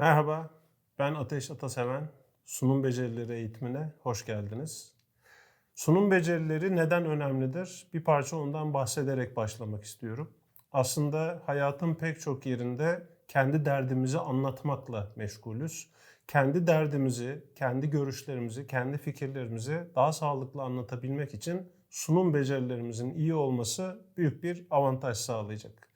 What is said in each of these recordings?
Merhaba, ben Ateş Ataseven. Sunum becerileri eğitimine hoş geldiniz. Sunum becerileri neden önemlidir? Bir parça ondan bahsederek başlamak istiyorum. Aslında hayatın pek çok yerinde kendi derdimizi anlatmakla meşgulüz. Kendi derdimizi, kendi görüşlerimizi, kendi fikirlerimizi daha sağlıklı anlatabilmek için sunum becerilerimizin iyi olması büyük bir avantaj sağlayacak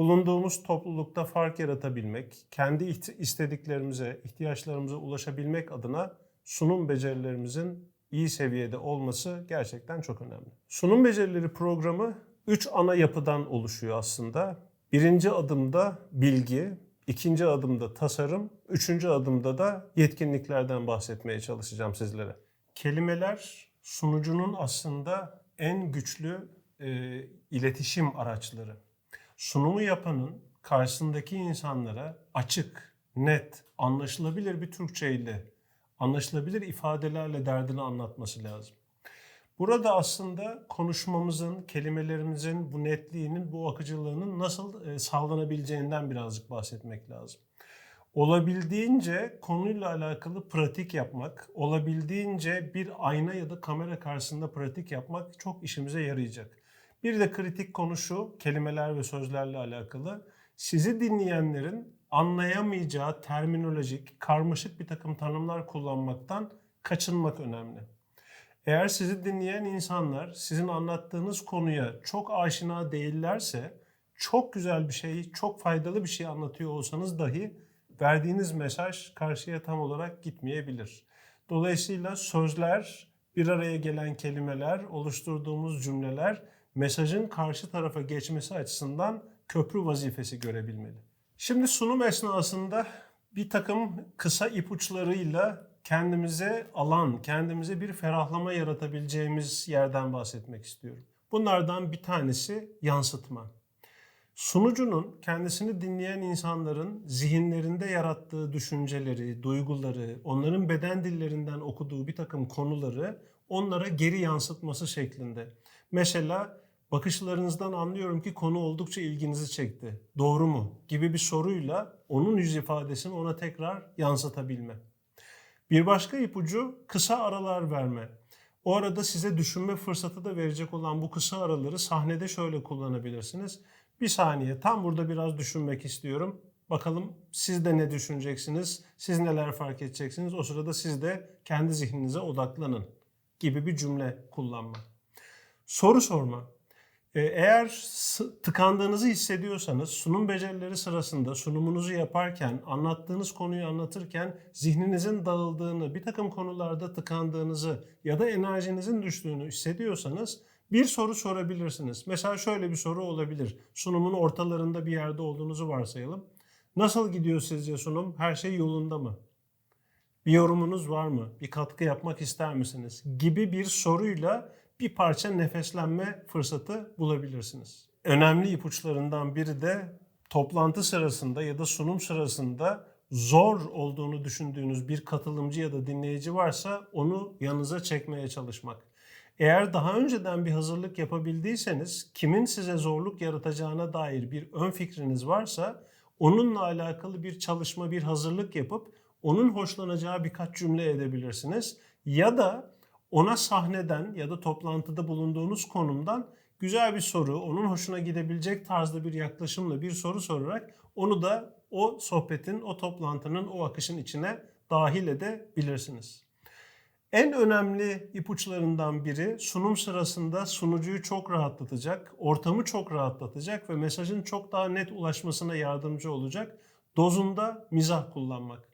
bulunduğumuz toplulukta fark yaratabilmek, kendi istediklerimize, ihtiyaçlarımıza ulaşabilmek adına sunum becerilerimizin iyi seviyede olması gerçekten çok önemli. Sunum becerileri programı 3 ana yapıdan oluşuyor aslında. Birinci adımda bilgi, ikinci adımda tasarım, üçüncü adımda da yetkinliklerden bahsetmeye çalışacağım sizlere. Kelimeler sunucunun aslında en güçlü e, iletişim araçları sunumu yapanın karşısındaki insanlara açık, net, anlaşılabilir bir Türkçe ile, anlaşılabilir ifadelerle derdini anlatması lazım. Burada aslında konuşmamızın, kelimelerimizin bu netliğinin, bu akıcılığının nasıl e, sağlanabileceğinden birazcık bahsetmek lazım. Olabildiğince konuyla alakalı pratik yapmak, olabildiğince bir ayna ya da kamera karşısında pratik yapmak çok işimize yarayacak. Bir de kritik konu şu, kelimeler ve sözlerle alakalı. Sizi dinleyenlerin anlayamayacağı terminolojik, karmaşık bir takım tanımlar kullanmaktan kaçınmak önemli. Eğer sizi dinleyen insanlar sizin anlattığınız konuya çok aşina değillerse, çok güzel bir şey, çok faydalı bir şey anlatıyor olsanız dahi verdiğiniz mesaj karşıya tam olarak gitmeyebilir. Dolayısıyla sözler, bir araya gelen kelimeler, oluşturduğumuz cümleler mesajın karşı tarafa geçmesi açısından köprü vazifesi görebilmeli. Şimdi sunum esnasında bir takım kısa ipuçlarıyla kendimize alan, kendimize bir ferahlama yaratabileceğimiz yerden bahsetmek istiyorum. Bunlardan bir tanesi yansıtma. Sunucunun kendisini dinleyen insanların zihinlerinde yarattığı düşünceleri, duyguları, onların beden dillerinden okuduğu bir takım konuları onlara geri yansıtması şeklinde. Mesela bakışlarınızdan anlıyorum ki konu oldukça ilginizi çekti. Doğru mu? gibi bir soruyla onun yüz ifadesini ona tekrar yansıtabilme. Bir başka ipucu kısa aralar verme. O arada size düşünme fırsatı da verecek olan bu kısa araları sahnede şöyle kullanabilirsiniz. Bir saniye tam burada biraz düşünmek istiyorum. Bakalım siz de ne düşüneceksiniz? Siz neler fark edeceksiniz? O sırada siz de kendi zihninize odaklanın gibi bir cümle kullanma. Soru sorma. Ee, Eğer tıkandığınızı hissediyorsanız sunum becerileri sırasında sunumunuzu yaparken, anlattığınız konuyu anlatırken zihninizin dağıldığını, bir takım konularda tıkandığınızı ya da enerjinizin düştüğünü hissediyorsanız bir soru sorabilirsiniz. Mesela şöyle bir soru olabilir. Sunumun ortalarında bir yerde olduğunuzu varsayalım. Nasıl gidiyor sizce sunum? Her şey yolunda mı? Bir yorumunuz var mı? Bir katkı yapmak ister misiniz? Gibi bir soruyla bir parça nefeslenme fırsatı bulabilirsiniz. Önemli ipuçlarından biri de toplantı sırasında ya da sunum sırasında zor olduğunu düşündüğünüz bir katılımcı ya da dinleyici varsa onu yanınıza çekmeye çalışmak. Eğer daha önceden bir hazırlık yapabildiyseniz kimin size zorluk yaratacağına dair bir ön fikriniz varsa onunla alakalı bir çalışma, bir hazırlık yapıp onun hoşlanacağı birkaç cümle edebilirsiniz. Ya da ona sahneden ya da toplantıda bulunduğunuz konumdan güzel bir soru, onun hoşuna gidebilecek tarzda bir yaklaşımla bir soru sorarak onu da o sohbetin, o toplantının, o akışın içine dahil edebilirsiniz. En önemli ipuçlarından biri sunum sırasında sunucuyu çok rahatlatacak, ortamı çok rahatlatacak ve mesajın çok daha net ulaşmasına yardımcı olacak dozunda mizah kullanmak.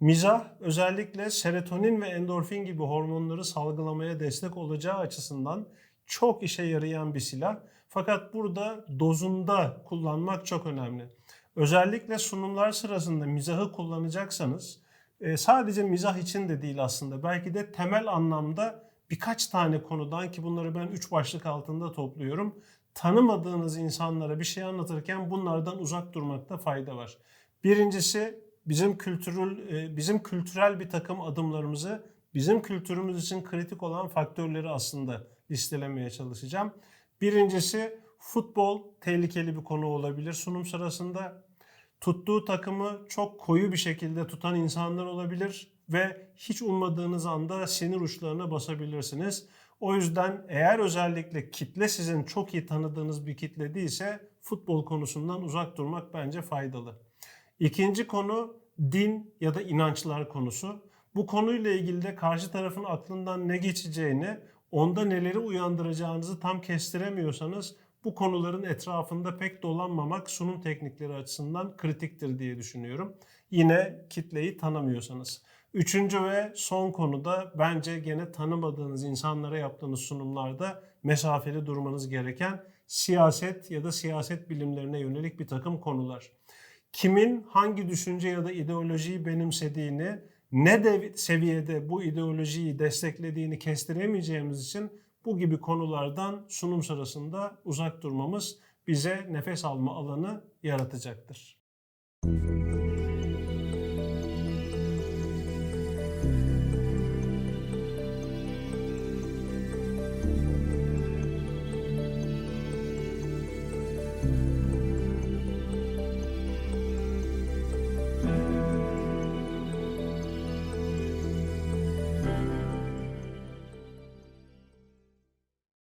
Mizah özellikle serotonin ve endorfin gibi hormonları salgılamaya destek olacağı açısından çok işe yarayan bir silah. Fakat burada dozunda kullanmak çok önemli. Özellikle sunumlar sırasında mizahı kullanacaksanız e, sadece mizah için de değil aslında. Belki de temel anlamda birkaç tane konudan ki bunları ben üç başlık altında topluyorum. Tanımadığınız insanlara bir şey anlatırken bunlardan uzak durmakta fayda var. Birincisi bizim kültürel e, bizim kültürel bir takım adımlarımızı bizim kültürümüz için kritik olan faktörleri aslında listelemeye çalışacağım. Birincisi futbol tehlikeli bir konu olabilir sunum sırasında. Tuttuğu takımı çok koyu bir şekilde tutan insanlar olabilir ve hiç ummadığınız anda sinir uçlarına basabilirsiniz. O yüzden eğer özellikle kitle sizin çok iyi tanıdığınız bir kitle değilse futbol konusundan uzak durmak bence faydalı. İkinci konu din ya da inançlar konusu. Bu konuyla ilgili de karşı tarafın aklından ne geçeceğini, onda neleri uyandıracağınızı tam kestiremiyorsanız bu konuların etrafında pek dolanmamak sunum teknikleri açısından kritiktir diye düşünüyorum. Yine kitleyi tanımıyorsanız. Üçüncü ve son konuda bence gene tanımadığınız insanlara yaptığınız sunumlarda mesafeli durmanız gereken siyaset ya da siyaset bilimlerine yönelik bir takım konular. Kimin hangi düşünce ya da ideolojiyi benimsediğini, ne de seviyede bu ideolojiyi desteklediğini kestiremeyeceğimiz için bu gibi konulardan sunum sırasında uzak durmamız bize nefes alma alanı yaratacaktır. Müzik